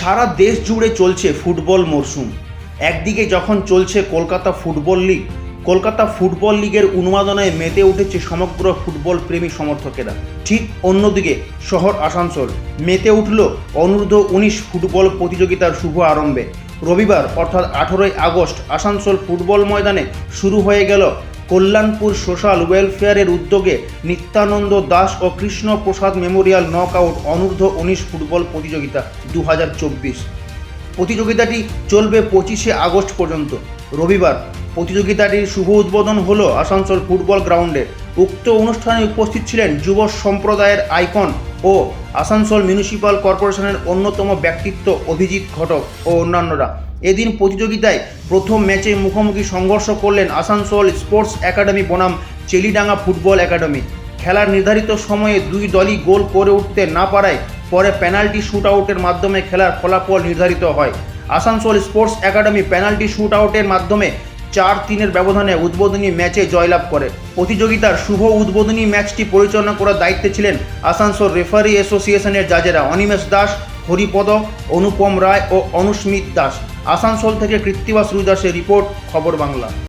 সারা দেশ জুড়ে চলছে ফুটবল মরশুম একদিকে যখন চলছে Kolkata football league, Kolkata football লিগের উন্মাদনায় মেতে উঠেছে সমগ্র ফুটবল প্রেমী সমর্থকেরা। ঠিক অন্যদিকে শহর আসানসোল, মেতে উঠল অনূর্ধ্ব উনিশ ফুটবল প্রতিযোগিতার শুভ আরম্ভে। রবিবার, অর্থাৎ আঠেরোই আগস্ট, আসানসোল ফুটবল ময়দানে শুরু হয়ে গেল কল্যাণপুর সোশ্যাল ওয়েলফেয়ারের উদ্যোগে নিত্যানন্দ দাস ও কৃষ্ণ প্রসাদ মেমোরিয়াল নকআউট অনূর্ধ্ব উনিশ ফুটবল প্রতিযোগিতা দু হাজার চব্বিশ। প্রতিযোগিতাটি চলবে পঁচিশে আগস্ট পর্যন্ত। রবিবার প্রতিযোগিতাটির শুভ উদ্বোধন হলো আসানসোল ফুটবল গ্রাউন্ডে। উক্ত অনুষ্ঠানে উপস্থিত ছিলেন যুব সম্প্রদায়ের আইকন ও আসানসোল মিউনিসিপাল কর্পোরেশনের অন্যতম ব্যক্তিত্ব অভিজিৎ ঘটক ও অন্যান্যরা। এদিন প্রতিযোগিতায় প্রথম ম্যাচে মুখোমুখি সংঘর্ষ করলেন আসানসোল স্পোর্টস একাডেমি বনাম চেলিডাঙ্গা ফুটবল একাডেমি। খেলার নির্ধারিত সময়ে দুই দলই গোল করে উঠতে না পারায় পরে পেনাল্টি শুট আউটের মাধ্যমে খেলার ফলাফল নির্ধারিত হয়। Asansol sports academy penalty shoot আউটের মাধ্যমে চার তিনের ব্যবধানে উদ্বোধনী ম্যাচে জয়লাভ করে। প্রতিযোগিতার শুভ উদ্বোধনী ম্যাচটি পরিচালনা করার দায়িত্বে ছিলেন আসানসোল রেফারি অ্যাসোসিয়েশনের জাজেরা অনিমেষ দাস, হরিপদ, অনুপম রায় ও অনুস্মিত দাস। আসানসোল থেকে কৃত্তিবাস রুদাসের রিপোর্ট, খবর বাংলা।